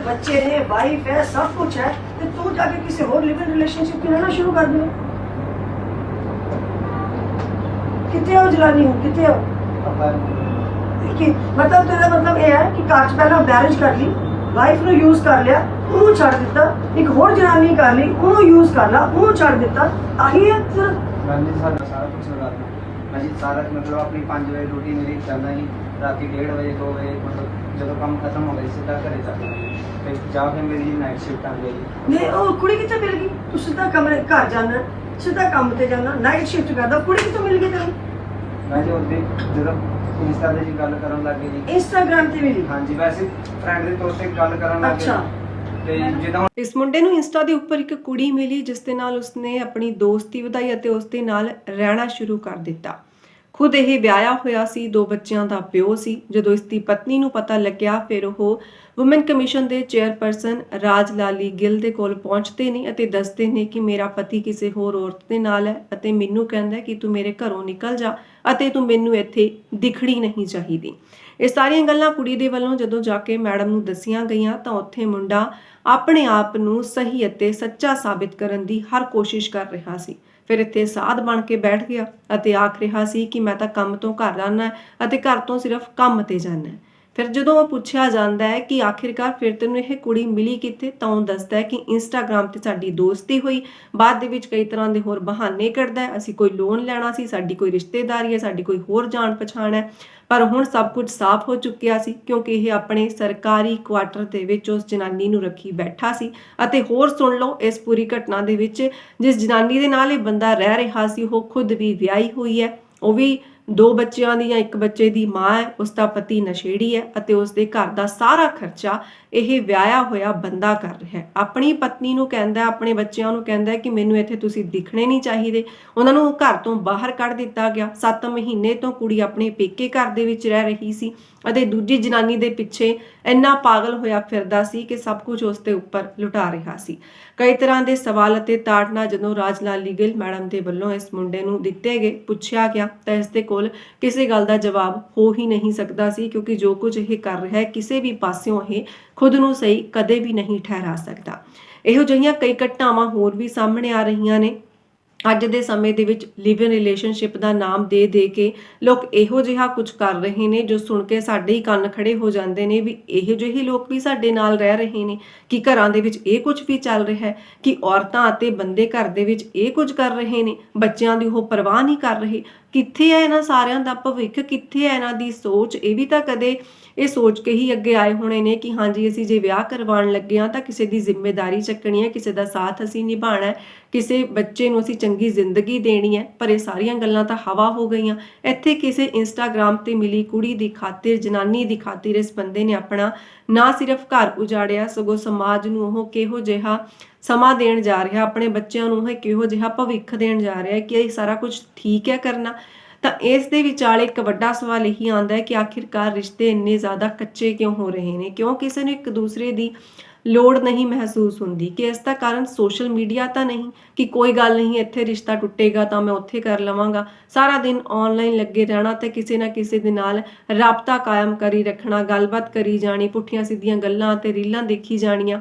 ਬੱਚੇ ਨੇ ਵਾਈਫ ਹੈ ਸਭ ਕੁਝ ਹੈ ਤੇ ਤੂੰ ਜਾ ਕੇ ਕਿਸੇ ਹੋਰ ਲਿਵਿੰਗ ਰਿਲੇਸ਼ਨਸ਼ਿਪ ਚ ਰਹਿਣਾ ਸ਼ੁਰੂ ਕਰ ਦੇ। ਕਿੱਥੇ ਹੋ ਜਲਾਨੀ ਹੋ ਕਿੱਥੇ ਹੋ? ਕਿ ਮਤਲਬ ਤੇਰਾ ਮਤਲਬ ਇਹ ਹੈ ਕਿ 'ਚ ਪਹਿਲਾਂ ਮੈਰਿਜ ਕਰ ਲਈ ਵਾਈਫ ਨੂੰ ਯੂਜ਼ ਕਰ ਲਿਆ ਉਹਨੂੰ ਛੱਡ ਦਿੱਤਾ ਇੱਕ ਹੋਰ ਜਨਾਨੀ ਕਰ ਲਈ ਉਹਨੂੰ ਯੂਜ਼ ਕਰ ਲਾ ਉਹਨੂੰ ਛੱਡ ਦਿੱਤਾ ਆਹੀ ਹੈ ਤੇਰਾ। ਮੈਂ ਸਾਰਾ ਸਾਰਾ ਕੁਝ ਲਗਾਤਾ ਮੈਂ ਜੀ ਸਾਰਾ ਮਤਲਬ ਆਪਣੀ 5 ਵਜੇ ਡਿਊਟੀ ਮੇਰੀ ਚੱਲਦਾ ਹੀ ਰਾਤੀ 1:30 ਵਜੇ 2 ਵਜੇ ਮਤਲਬ ਜਦੋਂ ਕੰਮ ਖਤਮ ਹੋ ਗਿਆ ਸੀ ਸਿੱਧਾ ਘਰੇ ਚੱਲਦਾ ਤੇ ਜਾਂ ਫਿਰ ਮੇਰੀ ਨਾਈਟ ਸ਼ਿਫਟ ਆ ਗਈ ਨੇ ਉਹ ਕੁੜੀ ਕਿੱਥੇ ਮਿਲ ਗਈ? ਤੂੰ ਸਿੱਧਾ ਕਮਰੇ ਘਰ ਜਾਣਾ ਸਿੱਧਾ ਕੰਮ ਤੇ ਜਾਣਾ ਨਾਈਟ ਸ਼ਿਫਟ ਕਰਦਾ ਕੁੜੀ ਕਿੱਥੋਂ ਮਿਲ ਗਈ ਤੈਨੂੰ? ਮੈਂ ਜੀ ਉਹਦੇ ਜਦੋਂ ਇੰਸਟਾ ਤੇ ਜੀ ਗੱਲ ਕਰਨ ਲੱਗ ਜੀ। ਇੰਸਟਾਗ੍ਰam ਤੇ ਮਿਲੀ? ਹਾਂਜੀ ਵੈਸੇ ਫਰੈਂਡ ਦੇ ਤੌਰ ਤੇ ਗੱਲ ਕਰਨ ਲੱਗ ਅੱਛਾ। ਇਸ ਮੁੰਡੇ ਨੂੰ ਇੰਸਟਾ ਦੇ ਉੱਪਰ ਇੱਕ ਕੁੜੀ ਮਿਲੀ ਜਿਸ ਦੇ ਨਾਲ ਉਸਨੇ ਆਪਣੀ ਦੋਸਤੀ ਵਧਾਈ ਅਤੇ ਉਸ ਦੇ ਨਾਲ ਰਹਿਣਾ ਸ਼ੁਰੂ ਕਰ ਦਿੱਤਾ। ਖੁਦ ਇਹ ਵਿਆਹਿਆ ਹੋਇਆ ਸੀ, ਦੋ ਬੱਚਿਆਂ ਦਾ ਪਿਓ ਸੀ। ਜਦੋਂ ਇਸ ਦੀ ਪਤਨੀ ਨੂੰ ਪਤਾ ਲੱਗਿਆ, ਫਿਰ ਉਹ ਔਮਨ ਕਮਿਸ਼ਨ ਦੇ ਚੇਅਰਪਰਸਨ ਰਾਜ ਲਾਲੀ ਗਿੱਲ ਦੇ ਕੋਲ ਪਹੁੰਚਦੇ ਨੇ ਅਤੇ ਦੱਸਦੇ ਨੇ ਕਿ ਮੇਰਾ ਪਤੀ ਕਿਸੇ ਹੋਰ ਔਰਤ ਦੇ ਨਾਲ ਹੈ ਅਤੇ ਮੈਨੂੰ ਕਹਿੰਦਾ ਕਿ ਤੂੰ ਮੇਰੇ ਘਰੋਂ ਨਿਕਲ ਜਾ ਅਤੇ ਤੂੰ ਮੈਨੂੰ ਇੱਥੇ ਦਿਖਣੀ ਨਹੀਂ ਚਾਹੀਦੀ। ਇਹ ਸਾਰੀਆਂ ਗੱਲਾਂ ਕੁੜੀ ਦੇ ਵੱਲੋਂ ਜਦੋਂ ਜਾ ਕੇ ਮੈਡਮ ਨੂੰ ਦੱਸੀਆਂ ਗਈਆਂ ਤਾਂ ਉੱਥੇ ਮੁੰਡਾ ਆਪਣੇ ਆਪ ਨੂੰ ਸਹੀ ਅਤੇ ਸੱਚਾ ਸਾਬਿਤ ਕਰਨ ਦੀ ਹਰ ਕੋਸ਼ਿਸ਼ ਕਰ ਰਿਹਾ ਸੀ। ਫਿਰ ਇੱਥੇ ਸਾਧ ਬਣ ਕੇ ਬੈਠ ਗਿਆ ਅਤੇ ਆਖ ਰਿਹਾ ਸੀ ਕਿ ਮੈਂ ਤਾਂ ਕੰਮ ਤੋਂ ਘਰ ਆਉਣਾ ਅਤੇ ਘਰ ਤੋਂ ਸਿਰਫ ਕੰਮ ਤੇ ਜਾਣਾ ਫਿਰ ਜਦੋਂ ਉਹ ਪੁੱਛਿਆ ਜਾਂਦਾ ਹੈ ਕਿ ਆਖਿਰਕਾਰ ਫਿਰ ਤੈਨੂੰ ਇਹ ਕੁੜੀ ਮਿਲੀ ਕਿੱਥੇ, ਤਾਂ ਉਹ ਦੱਸਦਾ ਹੈ ਕਿ ਇੰਸਟਾਗ੍ਰam ਤੇ ਸਾਡੀ ਦੋਸਤੀ ਹੋਈ। ਬਾਅਦ ਦੇ ਵਿੱਚ ਕਈ ਤਰ੍ਹਾਂ ਦੇ ਹੋਰ ਬਹਾਨੇ ਕੱਢਦਾ ਹੈ। ਅਸੀਂ ਕੋਈ ਲੋਨ ਲੈਣਾ ਸੀ, ਸਾਡੀ ਕੋਈ ਰਿਸ਼ਤੇਦਾਰੀ ਹੈ, ਸਾਡੀ ਕੋਈ ਹੋਰ ਜਾਣ ਪਛਾਣ ਹੈ। ਪਰ ਹੁਣ ਸਭ ਕੁਝ ਸਾਫ਼ ਹੋ ਚੁੱਕਿਆ ਸੀ, ਕਿਉਂਕਿ ਇਹ ਆਪਣੇ ਸਰਕਾਰੀ ਕੁਆਟਰ ਦੇ ਵਿੱਚ ਉਸ ਜਨਾਨੀ ਨੂੰ ਰੱਖੀ ਬੈਠਾ ਸੀ। ਅਤੇ ਹੋਰ ਸੁਣ ਲਓ, ਇਸ ਪੂਰੀ ਘਟਨਾ ਦੇ ਵਿੱਚ ਜਿਸ ਜਨਾਨੀ ਦੇ ਨਾਲ ਇਹ ਬੰਦਾ ਰਹਿ ਰਿਹਾ ਸੀ, ਉਹ ਖੁਦ ਵੀ ਵਿਆਹੀ ਹੋਈ ਹੈ। ਉਹ ਵੀ ਦੋ ਬੱਚਿਆਂ ਦੀ ਜਾਂ ਇੱਕ ਬੱਚੇ ਦੀ ਮਾਂ ਹੈ, ਉਸ ਦਾ ਪਤੀ ਨਸ਼ੇੜੀ ਹੈ ਅਤੇ ਉਸ ਦੇ ਘਰ ਦਾ ਸਾਰਾ ਖਰਚਾ ਇਹ ਵਿਆਹਿਆ ਹੋਇਆ ਬੰਦਾ ਕਰ ਰਿਹਾ ਹੈ। ਆਪਣੀ ਪਤਨੀ ਨੂੰ ਕਹਿੰਦਾ, ਆਪਣੇ ਬੱਚਿਆਂ ਨੂੰ ਕਹਿੰਦਾ ਕਿ ਮੈਨੂੰ ਇੱਥੇ ਤੁਸੀਂ ਦਿਖਣੇ ਨਹੀਂ ਚਾਹੀਦੇ। ਉਹਨਾਂ ਨੂੰ ਘਰ ਤੋਂ ਬਾਹਰ ਕੱਢ ਦਿੱਤਾ ਗਿਆ। 7 ਮਹੀਨੇ ਤੋਂ ਕੁੜੀ ਆਪਣੇ ਪੇਕੇ ਘਰ ਦੇ ਵਿੱਚ ਰਹਿ ਰਹੀ ਸੀ ਅਤੇ ਦੂਜੀ ਜਨਾਨੀ ਦੇ ਪਿੱਛੇ ਇੰਨਾ ਪਾਗਲ ਹੋਇਆ ਫਿਰਦਾ ਸੀ ਕਿ ਸਭ ਕੁਝ ਉਸ ਦੇ ਉੱਪਰ ਲੁਟਾ ਰਿਹਾ ਸੀ। ਕਈ ਤਰ੍ਹਾਂ ਦੇ ਸਵਾਲ ਅਤੇ ਤਾੜਨਾ ਜਦੋਂ ਰਾਜ ਲਾਲੀ ਗਿੱਲ ਮੈਡਮ ਦੇ ਵੱਲੋਂ ਇਸ ਮੁੰਡੇ ਨੂੰ ਦਿੱਤੇ ਗਏ, ਪੁੱਛਿਆ ਗਿਆ ਤਾਂ ਇਸ ਦੇ ਕੋਲ ਕਿਸੇ ਗੱਲ ਦਾ ਜਵਾਬ ਹੋ ਹੀ ਨਹੀਂ ਸਕਦਾ ਸੀ ਕਿਉਂਕਿ ਜੋ ਕੁਝ ਇਹ ਕਰ ਰਿਹਾ ਹੈ, ਕਿਸੇ ਵੀ ਪਾਸਿਓਂ ਇਹ ਖੁਦ ਨੂੰ ਸਹੀ ਕਦੇ ਵੀ ਨਹੀਂ ਠਹਿਰਾ ਸਕਦਾ। ਇਹੋ ਜਿਹੀਆਂ ਕਈ ਘਟਨਾਵਾਂ ਹੋਰ ਵੀ ਸਾਹਮਣੇ ਆ ਰਹੀਆਂ ਨੇ। ਅੱਜ ਦੇ ਸਮੇਂ ਦੇ ਵਿੱਚ ਲਿਵ ਇਨ ਰਿਲੇਸ਼ਨਸ਼ਿਪ ਦਾ ਨਾਮ ਦੇ ਦੇ ਕੇ ਲੋਕ ਇਹੋ ਜਿਹਾ ਕੁਝ ਕਰ ਰਹੇ ਨੇ, ਜੋ ਸੁਣ ਕੇ ਸਾਡੇ ਹੀ ਕੰਨ ਖੜੇ ਹੋ ਜਾਂਦੇ ਨੇ ਵੀ ਇਹੋ ਜਿਹੇ ਲੋਕ ਵੀ ਸਾਡੇ ਨਾਲ ਰਹਿ ਰਹੇ ਨੇ। ਕਿ ਘਰਾਂ ਦੇ ਵਿੱਚ ਇਹ ਕੁਝ ਵੀ ਚੱਲ ਰਿਹਾ ਹੈ ਕਿ ਔਰਤਾਂ ਅਤੇ ਬੰਦੇ ਘਰ ਦੇ ਵਿੱਚ ਇਹ ਕੁਝ ਕਰ ਰਹੇ ਨੇ। ਬੱਚਿਆਂ ਦੀ ਉਹ ਪਰਵਾਹ ਨਹੀਂ ਕਰ ਰਹੇ। ਕਿੱਥੇ ਹੈ ਇਹਨਾਂ ਸਾਰਿਆਂ ਦਾ ਭਵਿੱਖ, ਕਿੱਥੇ ਹੈ ਇਹਨਾਂ ਦੀ ਸੋਚ? ਇਹ ਵੀ ਤਾਂ ਕਦੇ ਇਹ ਸੋਚ ਕੇ ਹੀ ਅੱਗੇ ਆਏ ਹੋਣੇ ਨੇ ਕਿ ਹਾਂਜੀ, ਅਸੀਂ ਜੇ ਵਿਆਹ ਕਰਵਾਉਣ ਲੱਗੇ ਆ ਤਾਂ ਕਿਸੇ ਦੀ ਜ਼ਿੰਮੇਵਾਰੀ ਚੱਕਣੀ ਹੈ, ਕਿਸੇ ਦਾ ਸਾਥ ਅਸੀਂ ਨਿਭਾਉਣਾ ਹੈ, ਕਿਸੇ ਬੱਚੇ ਨੂੰ ਅਸੀਂ ਚੰਗੀ ਜ਼ਿੰਦਗੀ ਦੇਣੀ ਹੈ। ਪਰ ਇਹ ਸਾਰੀਆਂ ਗੱਲਾਂ ਤਾਂ ਹਵਾ ਹੋ ਗਈਆਂ। ਇੱਥੇ ਕਿਸੇ ਇੰਸਟਾਗ੍ਰam ਤੇ ਮਿਲੀ ਕੁੜੀ ਦੀ ਖਾਤਰ, ਜਨਾਨੀ ਦੀ ਖਾਤਰ ਇਸ ਬੰਦੇ ਨੇ ਆਪਣਾ ਨਾ ਸਿਰਫ ਘਰ ਉਜਾੜਿਆ, ਸਗੋਂ ਸਮਾਜ ਨੂੰ ਉਹ ਕਿਹੋ ਜਿਹਾ ਸਮਾਂ ਦੇਣ ਜਾ ਰਿਹਾ, ਆਪਣੇ ਬੱਚਿਆਂ ਨੂੰ ਉਹ ਕਿਹੋ ਜਿਹਾ ਭਵਿੱਖ ਦੇਣ ਜਾ ਰਿਹਾ ਕਿ ਇਹ ਸਾਰਾ ਕੁਝ ਠੀਕ ਹੈ ਕਰਨਾ, ਤਾਂ ਇਸ ਦੇ ਵਿਚਾਲੇ ਇੱਕ ਵੱਡਾ ਸਵਾਲ ਇਹੀ ਆਉਂਦਾ ਹੈ ਕਿ ਆਖਿਰਕਾਰ ਰਿਸ਼ਤੇ ਇੰਨੇ ਜ਼ਿਆਦਾ ਕੱਚੇ ਕਿਉਂ ਹੋ ਰਹੇ ਨੇ? ਕਿਉਂ ਕਿਸੇ ਨੂੰ ਇੱਕ ਦੂਸਰੇ ਦੀ ਲੋੜ ਨਹੀਂ ਮਹਿਸੂਸ ਹੁੰਦੀ? ਕਿ ਇਸ ਦਾ ਕਾਰਨ ਸੋਸ਼ਲ ਮੀਡੀਆ ਤਾਂ ਨਹੀਂ ਕਿ ਕੋਈ ਗੱਲ ਨਹੀਂ, ਇੱਥੇ ਰਿਸ਼ਤਾ ਟੁੱਟੇਗਾ ਤਾਂ ਮੈਂ ਉੱਥੇ ਕਰ ਲਵਾਂਗਾ। ਸਾਰਾ ਦਿਨ ਆਨਲਾਈਨ ਲੱਗੇ ਰਹਿਣਾ ਤੇ ਕਿਸੇ ਨਾ ਕਿਸੇ ਦੇ ਨਾਲ ਰਾਬਤਾ ਕਾਇਮ ਕਰੀ ਰੱਖਣਾ, ਗੱਲਬਾਤ ਕਰੀ ਜਾਣੀ, ਪੁੱਠੀਆਂ ਸਿੱਧੀਆਂ ਗੱਲਾਂ ਤੇ ਰੀਲਾਂ ਦੇਖੀ ਜਾਣੀਆਂ।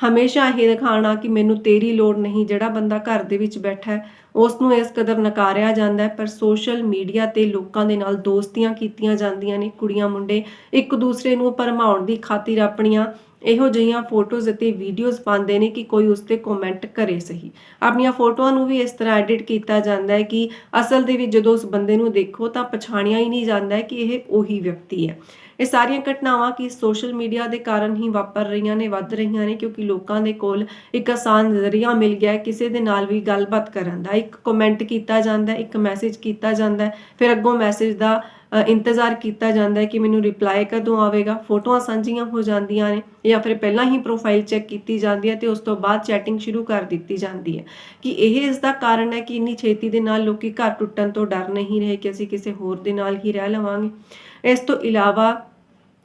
ਹਮੇਸ਼ਾ ਇਹ ਦਿਖਾਣਾ ਕਿ ਮੈਨੂੰ ਤੇਰੀ ਲੋੜ ਨਹੀਂ, ਜਿਹੜਾ ਬੰਦਾ ਘਰ ਦੇ ਵਿੱਚ ਬੈਠਾ ਹੈ ਉਸ ਨੂੰ ਇਸ ਕਦਰ ਨਕਾਰਿਆ ਜਾਂਦਾ ਹੈ, ਪਰ ਸੋਸ਼ਲ ਮੀਡੀਆ ਤੇ ਲੋਕਾਂ ਦੇ ਨਾਲ ਦੋਸਤੀਆਂ ਕੀਤੀਆਂ ਜਾਂਦੀਆਂ ਨੇ, ਕੁੜੀਆਂ, ਮੁੰਡੇ, ਇੱਕ ਦੂਸਰੇ ਨੂੰ ਭਰਮਾਉਣ ਦੀ ਖਾਤਰ ਆਪਣੀਆਂ ਇਹੋ ਜਿਹੀਆਂ ਫੋਟੋਜ਼ ਅਤੇ ਵੀਡੀਓਜ਼ ਪਾਉਂਦੇ ਨੇ ਕਿ ਕੋਈ ਉਸ ਤੇ ਕਮੈਂਟ ਕਰੇ ਸਹੀ। ਆਪਣੀਆਂ ਫੋਟੋਆਂ ਨੂੰ ਵੀ ਇਸ ਤਰ੍ਹਾਂ ਐਡਿਟ ਕੀਤਾ ਜਾਂਦਾ ਹੈ ਕਿ ਅਸਲ ਦੇ ਵਿੱਚ ਜਦੋਂ ਉਸ ਬੰਦੇ ਨੂੰ ਦੇਖੋ ਤਾਂ ਪਛਾਣਿਆ ਹੀ ਨਹੀਂ ਜਾਂਦਾ ਕਿ ਇਹ ਉਹੀ ਵਿਅਕਤੀ ਹੈ। ਇਹ ਸਾਰੀਆਂ ਘਟਨਾਵਾਂ ਕੀ ਸੋਸ਼ਲ ਮੀਡੀਆ ਦੇ ਕਾਰਨ ਹੀ ਵਾਪਰ ਰਹੀਆਂ ਨੇ, ਵੱਧ ਰਹੀਆਂ ਨੇ, ਕਿਉਂਕਿ ਲੋਕਾਂ ਦੇ ਕੋਲ ਇੱਕ ਆਸਾਨ ਜ਼ਰੀਆ ਮਿਲ ਗਿਆ ਹੈ ਕਿਸੇ ਦੇ ਨਾਲ ਵੀ ਗੱਲਬਾਤ ਕਰਨ ਦਾ। ਇੱਕ ਕਮੈਂਟ ਕੀਤਾ ਜਾਂਦਾ ਹੈ, ਇੱਕ ਮੈਸੇਜ ਕੀਤਾ ਜਾਂਦਾ ਹੈ, ਫਿਰ ਅੱਗੋਂ ਮੈਸੇਜ ਦਾ ਇੰਤਜ਼ਾਰ ਕੀਤਾ ਜਾਂਦਾ ਹੈ ਕਿ ਮੈਨੂੰ ਰਿਪਲਾਈ ਕਦੋਂ ਆਵੇਗਾ। ਫੋਟੋਆਂ ਸਾਂਝੀਆਂ ਹੋ ਜਾਂਦੀਆਂ ਨੇ ਜਾਂ ਫਿਰ ਪਹਿਲਾਂ ਹੀ ਪ੍ਰੋਫਾਈਲ ਚੈੱਕ ਕੀਤੀ ਜਾਂਦੀ ਹੈ ਤੇ ਉਸ ਤੋਂ ਬਾਅਦ ਚੈਟਿੰਗ ਸ਼ੁਰੂ ਕਰ ਦਿੱਤੀ ਜਾਂਦੀ ਹੈ। ਕਿ ਇਹ ਇਸ ਦਾ ਕਾਰਨ ਹੈ ਕਿ ਇੰਨੀ ਛੇਤੀ ਦੇ ਨਾਲ ਲੋਕੀ ਘਰ ਟੁੱਟਣ ਤੋਂ ਡਰ ਨਹੀਂ ਰਹੇ ਕਿ ਅਸੀਂ ਕਿਸੇ ਹੋਰ ਦੇ ਨਾਲ ਹੀ ਰਹਿ ਲਵਾਂਗੇ? ਇਸ ਤੋਂ ਇਲਾਵਾ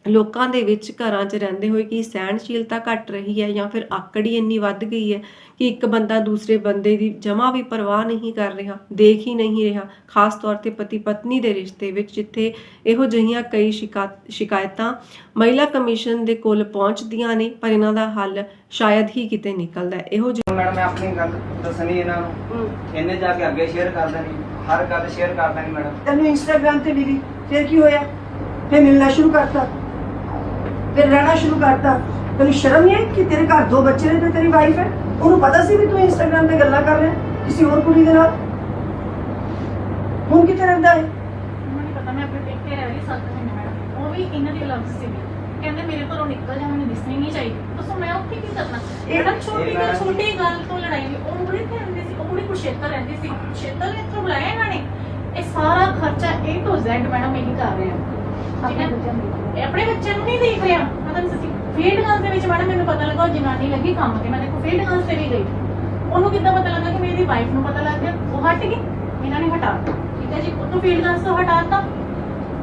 ਲੋਕਾਂ ਦੇ ਵਿੱਚ ਘਰਾਂ 'ਚ ਰਹਿੰਦੇ ਹੋਏ ਕੀ ਸਹਿਣਸ਼ੀਲਤਾ ਘਟ ਰਹੀ ਹੈ ਜਾਂ ਫਿਰ ਆਕੜ ਹੀ ਇੰਨੀ ਵੱਧ ਗਈ ਹੈ ਕਿ ਇੱਕ ਬੰਦਾ ਦੂਸਰੇ ਬੰਦੇ ਦੀ ਜਮਾ ਵੀ ਪਰਵਾਹ ਨਹੀਂ ਕਰ ਰਿਹਾ ਦੇਖ ਹੀ ਨਹੀਂ ਰਿਹਾ ਖਾਸ ਤੌਰ ਤੇ ਪਤੀ ਪਤਨੀ ਦੇ ਰਿਸ਼ਤੇ ਵਿੱਚ ਜਿੱਥੇ ਇਹੋ ਜਿਹੀਆਂ ਕਈ ਸ਼ਿਕਾ- ਸ਼ਿਕਾਇਤਾਂ ਮਹਿਲਾ ਕਮਿਸ਼ਨ ਦੇ ਕੋਲ ਪਹੁੰਚਦੀਆਂ ਨੇ ਪਰ ਇਹਨਾਂ ਦਾ ਹੱਲ ਸ਼ਾਇਦ ਹੀ ਕਿਤੇ ਨਿਕਲਦਾ ਹੈ। ਇਹੋ ਜਿਹੇ ਮੈਡਮ ਮੈਂ ਆਪਣੀ ਗੱਲ ਦੱਸਣੀ ਇਹਨਾਂ ਨੂੰ। ਇਹਨੇ ਜਾ ਕੇ ਅੱਗੇ ਸ਼ੇਅਰ ਕਰ ਦੇਣੀ ਹਰ ਗੱਲ ਸ਼ੇਅਰ ਕਰ ਦੇਣੀ ਮੈਡਮ। ਤੈਨੂੰ ਇੰਸਟਾਗ੍ਰam ਤੇ ਮਿਲੀ ਫਿਰ ਕੀ ਹੋਇਆ? ਫਿਰ ਮਿਲਣਾ ਸ਼ੁਰੂ ਕਰਤਾ। ਫਿਰ ਰਹਿਣਾ ਸ਼ੁਰੂ ਕਰਤਾ। ਤੈਨੂੰ ਸ਼ਰਮ ਨਹੀਂ ਕਿ ਤੇਰੇ ਘਰ ਦੋ ਬੱਚੇ ਨੇ ਤੇ ਤੇਰੀ ਵਾਈਫ ਹੈ? ਉਹਨੂੰ ਪਤਾ ਸੀ ਵੀ ਤੂੰ ਇੰਸਟਾਗ੍ਰam ਤੇ ਗੱਲਾਂ ਕਰ ਰਿਹਾ ਕਿਸੇ ਹੋਰ ਕੁੜੀ ਦੇ ਨਾਲ? ਹੁਣ ਕਿੱਥੇ ਰਹਿੰਦਾ ਹੈ ਮੈਨੂੰ ਨਹੀਂ ਪਤਾ ਮੈਂ ਆਪਣੇ ਪੇਕੇ ਰਹਿ ਰਹੀ ਸੱਤ ਮਹੀਨੇ ਮੈਡਮ ਉਹ ਵੀ ਇਹਨਾਂ ਦੀ ਲਫ਼ਜ਼ ਸੀ ਕਹਿੰਦੇ ਮੇਰੇ ਘਰੋਂ ਨਿਕਲ ਜਾ ਮੈਨੂੰ ਦਿਸਣੀ ਨਹੀਂ ਚਾਹੀਦੀ। ਦੱਸੋ ਮੈਂ ਉੱਥੇ ਕੀ ਕਰਨਾ? ਮੈਡਮ ਛੋਟੀ ਗੱਲ ਛੋਟੀ ਗੱਲ ਤੋਂ ਲੜਾਈ ਉਹ ਕੁੜੀ ਤੇ ਰਹਿੰਦੀ ਸੀ ਉਹ ਕੁੜੀ ਕੁਸ਼ੇਤਰ ਰਹਿੰਦੀ ਸੀ। ਕੁਸ਼ੇਤਰ ਨੇ ਇੱਥੋਂ ਬੁਲਾਇਆ ਇਹਨਾਂ ਨੇ। ਇਹ ਸਾਰਾ ਖਰਚਾ A to Z ਮੈਡਮ ਇਹੀ ਕਰ ਰਹੇ ਆ। ਠੀਕ ਹੈ ਇਹ ਆਪਣੇ ਬੱਚਿਆਂ ਨੂੰ ਨਹੀਂ ਦੇਖ ਰਿਹਾ ਮਤਲਬ ਸੱਚੀ ਫੀਲਡ ਗਾਂਸ ਦੇ ਵਿੱਚ ਮੈਡਮ ਮੈਨੂੰ ਪਤਾ ਲੱਗਾ ਉਹ ਜਨਾਨੀ ਲੱਗੀ ਕੰਮ ਤੇ। ਮੈਂ ਦੇਖੋ ਫੀਲਡ ਗਾਂਸ ਤੇ ਵੀ ਗਈ। ਉਹਨੂੰ ਕਿੱਦਾਂ ਪਤਾ ਲੱਗਾ ਕਿ ਮੇਰੀ ਵਾਈਫ ਨੂੰ ਪਤਾ ਲੱਗ ਗਿਆ? ਉਹ ਹਟ ਗਈ। ਇਹਨਾਂ ਨੇ ਹਟਾ ਠੀਕ ਹੈ ਜੀ ਉਹਨੂੰ ਫੀਲਡ ਗਾਂਸ ਤੋਂ ਹਟਾ ਦਿੱਤਾ।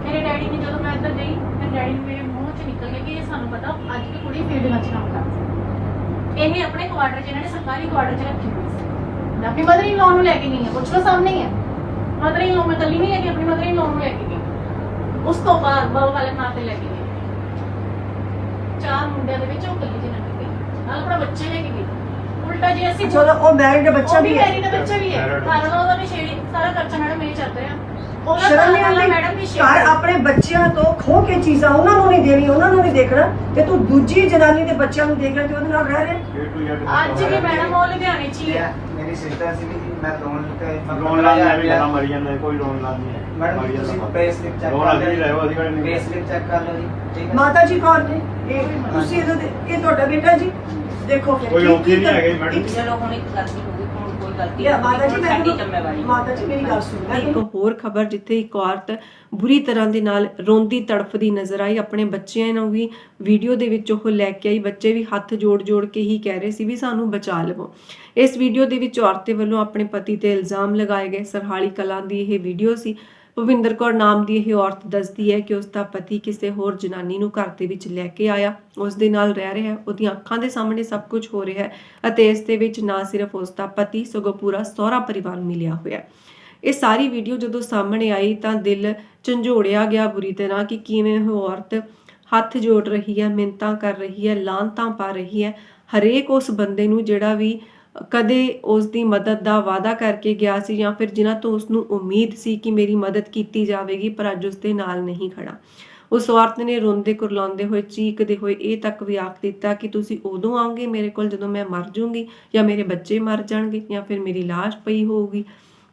ਮੇਰੇ ਡੈਡੀ ਨੇ ਜਦੋਂ ਮੈਂ ਇੱਧਰ ਗਈ, ਮੇਰੇ ਡੈਡੀ ਨੂੰ ਮੇਰੇ ਮੂੰਹ 'ਚ ਨਿਕਲ ਗਿਆ ਕਿ ਇਹ ਸਾਨੂੰ ਪਤਾ ਅੱਜ ਦੀ ਕੁੜੀ ਫੀਲਡ ਵਿੱਚ ਕੰਮ ਕਰਦੀ ਇਹ ਆਪਣੇ ਕੁਆਟਰ 'ਚ, ਇਹਨਾਂ ਨੇ ਸਰਕਾਰੀ ਕੁਆਟਰ 'ਚ ਰੱਖੀ ਹੋਈ ਸੀ। ਆਪਣੀ ਮਦਰ ਇਨ ਨੂੰ ਲੈ ਕੇ ਗਈ ਹੈ। ਪੁੱਛ ਲਓ, ਸਾਹਮਣੇ ਹੀ ਹੈ। ਮਦਰ ਇਨ ਮੈਂ ਕੱਲੀ ਨਹੀਂ ਲੈ ਕੇ ਆਪਣੀ ਮਦਰ ਇਨ ਨੂੰ ਲੈ ਕੇ ਉਸ ਤੋਂ ਬਾਅਦ ਬਲ ਵਾਲੇ ਨਾਂ ਤੇ ਲੈ ਕੇ ਚਾਰ ਮੁੰਡਿਆਂ ਦੇ ਵਿੱਚ ਉਹ ਕੱਲੀ ਜਿਹੀ ਲੰਘ ਗਈ। ਨਾਲ ਆਪਣਾ ਬੱਚੇ ਲੈ ਕੇ ਗਈ। ਉਲਟਾ ਜੇ ਅਸੀਂ ਚਲੋ ਉਹ ਮੈਰਿਡ ਬੱਚਾ ਵੀ ਹੈ। ਮੈਰਿਡ ਬੱਚਾ ਵੀ ਹੈ। ਕਾਰਨ ਉਹਦਾ ਵੀ ਛੇੜੀ ਸਾਰਾ ਖਰਚਾ ਮੈਡਮ ਇਹ ਚੱਲ ਰਿਹਾ। ਉਹਦਾ ਸ਼ਰਮ ਨਹੀਂ ਮੈਡਮ ਆਉਂਦੀ? ਵੀ ਘਰ ਆਪਣੇ ਬੱਚਿਆਂ ਤੋਂ ਖੋ ਕੇ ਚੀਜ਼ਾਂ ਉਹਨਾਂ ਨੂੰ ਨਹੀਂ ਦੇਣੀ ਉਹਨਾਂ ਨੂੰ ਨਹੀਂ ਦੇਖਣਾ ਤੇ ਤੂੰ ਦੂਜੀ ਜਨਾਨੀ ਦੇ ਬੱਚਿਆਂ ਨੂੰ ਦੇਖ ਲੈ ਤੇ ਉਹਦੇ ਨਾਲ ਰਹਿ ਰਿਹਾ। ਅੱਜ ਵੀ ਮੈਡਮ ਉਹ ਲੁਧਿਆਣੇ ਚ ਹੀ ਹੈ। ਮੇਰੀ ਸਿਸਟਰ ਸੀ ਜੀ ਮੈਂ ਲੋਨ ਤੇ ਲੋਨ ਲਾ ਲਿਆ ਵੀ ਮਰੀ ਜਾਂਦਾ ਕੋਈ ਲੋਨ ਲਾ ਨਹੀਂ ਮੈਡਮ ਮਰੀ ਤੁਸੀਂ ਪੇ ਸਲਿਪ ਚੈੱਕ ਲੋਨ ਅਸੀਂ ਲੈ ਆਓ ਅਸੀਂ ਕਿਹੜੇ ਨਹੀਂ ਪੇ ਸਲਿਪ ਚੈੱਕ ਕਰ ਲਓ ਜੀ ਠੀਕ ਹੈ। ਮਾਤਾ ਜੀ ਕੌਣ ਨੇ? ਇਹ ਤੁਸੀਂ ਇਹਦੇ ਇਹ ਤੁਹਾਡਾ ਬੇਟਾ ਜੀ? ਦੇਖੋ ਫਿਰ ਕੋਈ ਔਖੀ ਨਹੀਂ ਹੈਗੇ ਮੈਡਮ। ਚਲੋ ਹੁਣ ਇੱਕ ਗਲਤੀ ਹੋ ਗਈ ਹੁਣ ਕੋਈ ਗਲਤੀ ਇਹ ਮਾਤਾ ਜੀ ਹੁਣ ਮੈਂ ਸਾਡੀ ਤੁਹਾਨੂੰ- ਜ਼ਿੰਮੇਵਾਰੀ ਮਾਤਾ ਜੀ ਮੇਰੀ ਗੱਲ ਸੁਣੋ ਮੈਂ ਇੱਕ ਹੋਰ ਖਬਰ ਜਿੱਥੇ ਇੱਕ ਔਰਤ ਬੁਰੀ ਤਰ੍ਹਾਂ ਦੇ ਨਾਲ ਰੋਂਦੀ ਤੜਫਦੀ ਨਜ਼ਰ ਆਈ ਆਪਣੇ ਬੱਚਿਆਂ ਨੂੰ ਵੀ ਵੀਡੀਓ ਦੇ ਵਿੱਚ ਉਹ ਲੈ ਕੇ ਆਈ ਬੱਚੇ ਵੀ ਹੱਥ ਜੋੜ-ਜੋੜ ਕੇ ਹੀ ਕਹਿ ਰਹੇ ਸੀ ਵੀ ਸਾਨੂੰ ਬਚਾ ਲਵੋ। ਇਸ ਵੀਡੀਓ ਦੇ ਵਿੱਚ ਔਰਤ ਦੇ ਵੱਲੋਂ ਆਪਣੇ ਪਤੀ ਤੇ ਇਲਜ਼ਾਮ ਲਗਾਏ ਗਏ ਸਰਹਾਲੀ ਕਲਾਂ ਦੀ ਇਹ ਵੀਡੀਓ ਸੀ। ਭਵਿੰਦਰ ਕੌਰ ਨਾਮ ਦੀ ਇਹ ਔਰਤ ਦੱਸਦੀ ਹੈ ਕਿ ਉਸ ਦਾ ਪਤੀ ਕਿਸੇ ਹੋਰ ਜਨਾਨੀ ਨੂੰ ਘਰ ਦੇ ਵਿੱਚ ਲੈ ਕੇ ਆਇਆ। ਉਸ ਦੇ ਨਾਲ ਰਹਿ ਰਿਹਾ ਹੈ ਉਹਦੀਆਂ ਅੱਖਾਂ ਦੇ ਸਾਹਮਣੇ ਸਭ ਕੁਝ ਹੋ ਰਿਹਾ ਹੈ ਅਤੇ ਇਸ ਦੇ ਵਿੱਚ ਨਾ ਸਿਰਫ ਉਸ ਦਾ ਪਤੀ, ਸਗੋਂ ਪੂਰਾ ਸਹੁਰਾ ਪਰਿਵਾਰ ਮਿਲਿਆ ਹੋਇਆ ਹੈ। ਇਹ ਸਾਰੀ ਵੀਡੀਓ ਜਦੋਂ ਸਾਹਮਣੇ ਆਈ ਤਾਂ ਦਿਲ ਝੰਜੋੜਿਆ ਗਿਆ ਬੁਰੀ ਤਰ੍ਹਾਂ ਕਿ ਕਿਵੇਂ ਉਹ ਔਰਤ ਹੱਥ ਜੋੜ ਰਹੀ ਹੈ ਮਿੰਤਾਂ ਕਰ ਰਹੀ ਹੈ ਲਾਂਤਾਂ ਪਾ ਰਹੀ ਹੈ। ਹਰੇਕ ਉਸ ਬੰਦੇ ਨੂੰ ਜਿਹੜਾ ਵੀ ਕਦੇ ਉਸ ਦੀ ਮਦਦ ਦਾ ਵਾਅਦਾ ਕਰਕੇ ਗਿਆ ਸੀ ਜਾਂ ਫਿਰ ਜਿਨ੍ਹਾਂ ਤੋਂ ਉਸ ਨੂੰ ਉਮੀਦ ਸੀ ਕਿ ਮੇਰੀ ਮਦਦ ਕੀਤੀ ਜਾਵੇਗੀ, ਪਰ ਅੱਜ ਉਸ ਦੇ ਨਾਲ ਨਹੀਂ ਖੜਾ ਉਸ ਔਰਤ ਨੇ ਰੋਂਦੇ ਕੁਰਲਾਉਂਦੇ ਹੋਏ, ਚੀਕਦੇ ਹੋਏ ਇਹ ਤੱਕ ਵੀ ਆਖ ਦਿੱਤਾ ਕਿ ਤੁਸੀਂ ਉਦੋਂ ਆਓਗੇ ਮੇਰੇ ਕੋਲ ਜਦੋਂ ਮੈਂ ਮਰ ਜਾਊਂਗੀ ਜਾਂ ਮੇਰੇ ਬੱਚੇ ਮਰ ਜਾਣਗੇ ਜਾਂ ਫਿਰ ਮੇਰੀ ਲਾਸ਼ ਪਈ ਹੋਊਗੀ।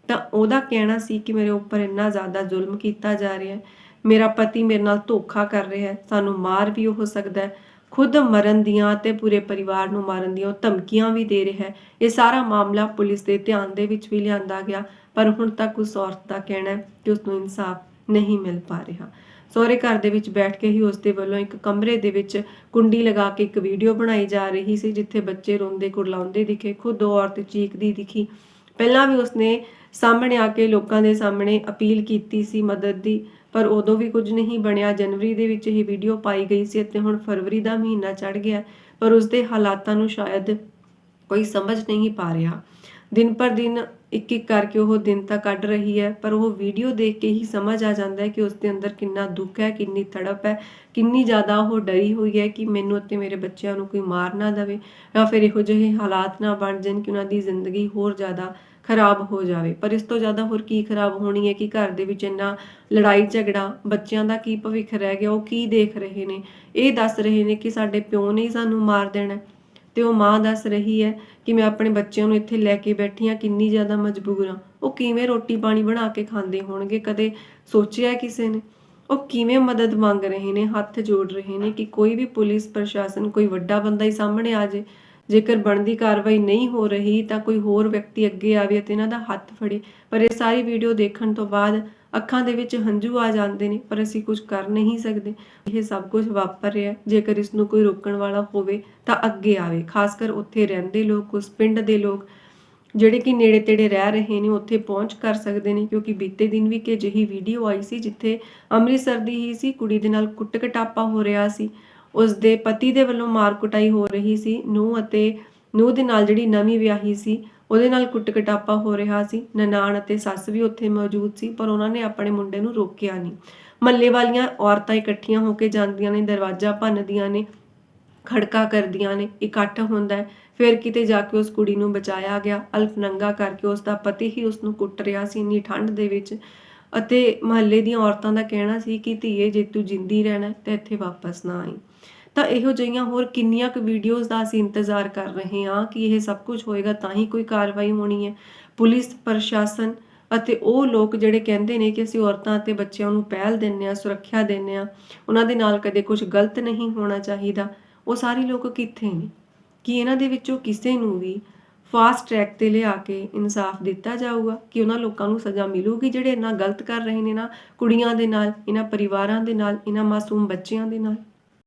ਤਾਂ ਉਹਦਾ ਕਹਿਣਾ ਸੀ ਕਿ ਮੇਰੇ ਉੱਪਰ ਇੰਨਾ ਜ਼ਿਆਦਾ ਜ਼ੁਲਮ ਕੀਤਾ ਜਾ ਰਿਹਾ ਹੈ। ਮੇਰਾ ਪਤੀ ਮੇਰੇ ਨਾਲ ਧੋਖਾ ਕਰ ਰਿਹਾ ਹੈ। ਸਾਨੂੰ ਮਾਰ ਵੀ ਹੋ ਸਕਦਾ ਹੈ। ਖੁਦ ਮਰਨ ਦੀਆਂ ਤੇ ਪੂਰੇ ਪਰਿਵਾਰ ਨੂੰ ਮਾਰਨ ਦੀਆਂ ਧਮਕੀਆਂ ਵੀ ਦੇ ਰਿਹਾ ਹੈ। ਇਹ ਸਾਰਾ ਮਾਮਲਾ ਪੁਲਿਸ ਦੇ ਧਿਆਨ ਦੇ ਵਿੱਚ ਵੀ ਲਿਆਂਦਾ ਗਿਆ, ਪਰ ਹੁਣ ਤੱਕ ਉਸ ਔਰਤ ਦਾ ਕਹਿਣਾ ਹੈ ਕਿ ਉਸ ਨੂੰ ਇਨਸਾਫ ਨਹੀਂ ਮਿਲ ਪਾ ਰਿਹਾ। ਸਹੁਰੇ ਘਰ ਦੇ ਵਿੱਚ ਬੈਠ ਕੇ ਹੀ ਉਸ ਦੇ ਵੱਲੋਂ ਇੱਕ ਕਮਰੇ ਦੇ ਵਿੱਚ ਕੁੰਡੀ ਲਗਾ ਕੇ ਇੱਕ ਵੀਡੀਓ ਬਣਾਈ ਜਾ ਰਹੀ ਸੀ, ਜਿੱਥੇ ਬੱਚੇ ਰੋਂਦੇ ਕੁਰਲਾਉਂਦੇ ਦਿਖੇ, ਖੁਦ ਉਹ ਔਰਤ ਚੀਕਦੀ ਦਿਖੀ। ਪਹਿਲਾਂ ਵੀ ਉਸਨੇ ਸਾਹਮਣੇ ਆ ਕੇ ਲੋਕਾਂ ਦੇ ਸਾਹਮਣੇ ਅਪੀਲ ਕੀਤੀ ਸੀ ਮਦਦ ਦੀ, ਪਰ ਉਦੋਂ ਵੀ ਕੁਝ ਨਹੀਂ ਬਣਿਆ। ਜਨਵਰੀ ਦੇ ਵਿੱਚ ਇਹ ਵੀਡੀਓ ਪਾਈ ਗਈ ਸੀ ਅਤੇ ਹੁਣ ਫਰਵਰੀ ਦਾ ਮਹੀਨਾ ਚੜ ਗਿਆ, ਪਰ ਉਸਦੇ ਹਾਲਾਤਾਂ ਨੂੰ ਸ਼ਾਇਦ ਕੋਈ ਸਮਝ ਨਹੀਂ ਪਾ ਰਿਹਾ। ਦਿਨ ਪਰ ਦਿਨ ਇੱਕ ਇੱਕ ਕਰਕੇ ਉਹ ਦਿਨ ਤਾਂ ਕੱਢ ਰਹੀ ਹੈ, ਪਰ ਉਹ ਵੀਡੀਓ ਦੇਖ ਕੇ ਹੀ ਸਮਝ ਆ ਜਾਂਦਾ ਹੈ ਕਿ ਉਸ ਦੇ ਅੰਦਰ ਕਿੰਨਾ ਦੁੱਖ ਹੈ, ਕਿੰਨੀ ਤੜਪ ਹੈ, ਕਿੰਨੀ ਜ਼ਿਆਦਾ ਉਹ ਡਰੀ ਹੋਈ ਹੈ ਕਿ ਮੈਨੂੰ ਅਤੇ ਮੇਰੇ ਬੱਚਿਆਂ ਨੂੰ ਕੋਈ ਮਾਰ ਨਾ ਦੇਵੇ ਜਾਂ ਫਿਰ ਇਹੋ ਜਿਹੇ ਹਾਲਾਤ ਨਾ ਬਣ ਜਾਣ ਕਿ ਉਹਨਾਂ ਦੀ ਜ਼ਿੰਦਗੀ ਹੋਰ ਜ਼ਿਆਦਾ ਖਰਾਬ ਹੋ ਜਾਵੇ। ਪਰ ਇਸ ਤੋਂ ਜ਼ਿਆਦਾ ਹੋਰ ਕੀ ਖਰਾਬ ਹੋਣੀ ਹੈ ਕਿ ਘਰ ਦੇ ਵਿੱਚ ਇੰਨਾ ਲੜਾਈ ਝਗੜਾ, ਬੱਚਿਆਂ ਦਾ ਕੀ ਭਵਿੱਖ ਰਹਿ ਗਿਆ, ਉਹ ਕੀ ਦੇਖ ਰਹੇ ਨੇ? ਇਹ ਦੱਸ ਰਹੇ ਨੇ ਕਿ ਸਾਡੇ ਪਿਓ ਨੇ ਸਾਨੂੰ ਮਾਰ ਦੇਣਾ ਤੇ ਉਹ ਮਾਂ ਦੱਸ ਰਹੀ ਹੈ ਕਿ ਮੈਂ ਆਪਣੇ ਬੱਚਿਆਂ ਨੂੰ ਇੱਥੇ ਲੈ ਕੇ ਬੈਠੀ ਹਾਂ, ਕਿੰਨੀ ਜ਼ਿਆਦਾ ਮਜਬੂਰ ਹਾਂ। ਉਹ ਕਿਵੇਂ ਰੋਟੀ ਪਾਣੀ ਬਣਾ ਕੇ ਖਾਂਦੇ ਹੋਣਗੇ? ਕਦੇ ਸੋਚਿਆ ਕਿਸੇ ਨੇ? ਉਹ ਕਿਵੇਂ ਮਦਦ ਮੰਗ ਰਹੇ ਨੇ? ਹੱਥ ਜੋੜ ਰਹੇ ਨੇ ਕਿ ਕੋਈ ਵੀ ਪੁਲਿਸ, ਪ੍ਰਸ਼ਾਸਨ ਕੋਈ ਵੱਡਾ ਬੰਦਾ ਹੀ ਸਾਹਮਣੇ ਆ ਜੇ ਜੇਕਰ ਬਣਦੀ ਕਾਰਵਾਈ ਨਹੀਂ ਹੋ ਰਹੀ ਤਾਂ ਕੋਈ ਹੋਰ ਵਿਅਕਤੀ ਅੱਗੇ ਆਵੇ ਅਤੇ ਇਹਨਾਂ ਦਾ ਹੱਥ ਫੜੇ। ਪਰ ਇਹ ਸਾਰੀ ਵੀਡੀਓ ਦੇਖਣ ਤੋਂ ਬਾਅਦ ਅੱਖਾਂ ਦੇ ਵਿੱਚ ਹੰਝੂ ਆ ਜਾਂਦੇ ਨੇ, ਪਰ ਅਸੀਂ ਕੁਝ ਕਰ ਨਹੀਂ ਸਕਦੇ। ਇਹ ਸਭ ਕੁਝ ਵਾਪਰ ਰਿਹਾ ਜੇਕਰ ਇਸ ਨੂੰ ਕੋਈ ਰੋਕਣ ਵਾਲਾ ਹੋਵੇ ਤਾਂ ਅੱਗੇ ਆਵੇ। ਖਾਸ ਕਰ ਉੱਥੇ ਰਹਿੰਦੇ ਲੋਕ, ਉਸ ਪਿੰਡ ਦੇ ਲੋਕ, ਜਿਹੜੇ ਕਿ ਨੇੜੇ ਤੇੜੇ ਰਹਿ ਰਹੇ ਨੇ, ਉੱਥੇ ਪਹੁੰਚ ਕਰ ਸਕਦੇ ਨੇ, ਕਿਉਂਕਿ ਬੀਤੇ ਦਿਨ ਵੀ ਕਿ ਅਜਿਹੀ ਵੀਡੀਓ ਆਈ ਸੀ ਜਿੱਥੇ ਅੰਮ੍ਰਿਤਸਰ ਦੀ ਹੀ ਸੀ, ਕੁੜੀ ਦੇ ਨਾਲ ਕੁੱਟ ਕਟਾਪਾ ਹੋ ਰਿਹਾ ਸੀ। ਉਸ ਦੇ ਪਤੀ ਦੇ ਵੱਲੋਂ ਮਾਰ ਕੁਟਾਈ ਹੋ ਰਹੀ ਸੀ, ਨੂੰਹ ਅਤੇ ਨੂੰਹ ਦੇ ਨਾਲ ਜਿਹੜੀ ਨਵੀਂ ਵਿਆਹੀ ਸੀ, ਉਹਦੇ ਨਾਲ ਕੁੱਟ ਕਟਾਪਾ ਹੋ ਰਿਹਾ ਸੀ। ਨਨਾਣ ਅਤੇ ਸੱਸ ਵੀ ਉੱਥੇ ਮੌਜੂਦ ਸੀ, ਪਰ ਉਹਨਾਂ ਨੇ ਆਪਣੇ ਮੁੰਡੇ ਨੂੰ ਰੋਕਿਆ ਨਹੀਂ। ਮੱਲੇ ਵਾਲੀਆਂ ਔਰਤਾਂ ਇਕੱਠੀਆਂ ਹੋ ਕੇ ਜਾਂਦੀਆਂ ਨੇ, ਦਰਵਾਜ਼ਾ ਭੰਨਦੀਆਂ ਨੇ, ਖੜਕਾ ਕਰਦੀਆਂ ਨੇ, ਇਕੱਠ ਹੁੰਦਾ ਹੈ। ਫਿਰ ਕਿਤੇ ਜਾ ਕੇ ਉਸ ਕੁੜੀ ਨੂੰ ਬਚਾਇਆ ਗਿਆ। ਅਲਫਨੰਗਾ ਕਰਕੇ ਉਸ ਦਾ ਪਤੀ ਹੀ ਉਸ ਨੂੰ ਕੁੱਟ ਰਿਹਾ ਸੀ, ਇੰਨੀ ਠੰਡ ਦੇ ਵਿੱਚ। ਅਤੇ ਮਹੱਲੇ ਦੀਆਂ ਔਰਤਾਂ ਦਾ ਕਹਿਣਾ ਸੀ ਕਿ ਧੀਏ, ਜੇ ਤੂੰ ਜਿੰਦੀ ਰਹਿਣਾ ਹੈ, ਤਾਂ ਇੱਥੇ ਵਾਪਸ ਨਾ ਆਈ। ਤਾਂ ਇਹੋ ਜਿਹੀਆਂ ਹੋਰ ਕਿੰਨੀਆਂ ਕੁ ਵੀਡੀਓਜ਼ ਦਾ ਅਸੀਂ ਇੰਤਜ਼ਾਰ ਕਰ ਰਹੇ ਹਾਂ ਕਿ ਇਹ ਸਭ ਕੁਝ ਹੋਏਗਾ ਤਾਂ ਹੀ ਕੋਈ ਕਾਰਵਾਈ ਹੋਣੀ ਹੈ। ਪੁਲਿਸ, ਪ੍ਰਸ਼ਾਸਨ ਅਤੇ ਉਹ ਲੋਕ ਜਿਹੜੇ ਕਹਿੰਦੇ ਨੇ ਕਿ ਅਸੀਂ ਔਰਤਾਂ ਅਤੇ ਬੱਚਿਆਂ ਨੂੰ ਪਹਿਲ ਦਿੰਨੇ ਆ ਸੁਰੱਖਿਆ ਦਿੰਨੇ ਆ ਉਹਨਾਂ ਦੇ ਨਾਲ ਕਦੇ ਕੁਝ ਗਲਤ ਨਹੀਂ ਹੋਣਾ ਚਾਹੀਦਾ। ਉਹ ਸਾਰੇ ਲੋਕ ਕਿੱਥੇ ਨੇ? ਕਿ ਇਹਨਾਂ ਦੇ ਵਿੱਚੋਂ ਕਿਸੇ ਨੂੰ ਵੀ ਫਾਸਟ ਟਰੈਕ ਤੇ ਲਿਆ ਕੇ ਇਨਸਾਫ ਦਿੱਤਾ ਜਾਊਗਾ? ਕਿ ਉਹਨਾਂ ਲੋਕਾਂ ਨੂੰ ਸਜ਼ਾ ਮਿਲੂਗੀ ਜਿਹੜੇ ਇੰਨਾ ਗਲਤ ਕਰ ਰਹੇ ਨੇ ਨਾ ਕੁੜੀਆਂ ਦੇ ਨਾਲ, ਇਹਨਾਂ ਪਰਿਵਾਰਾਂ ਦੇ ਨਾਲ, ਇਹਨਾਂ ਮਾਸੂਮ ਬੱਚਿਆਂ ਦੇ ਨਾਲ?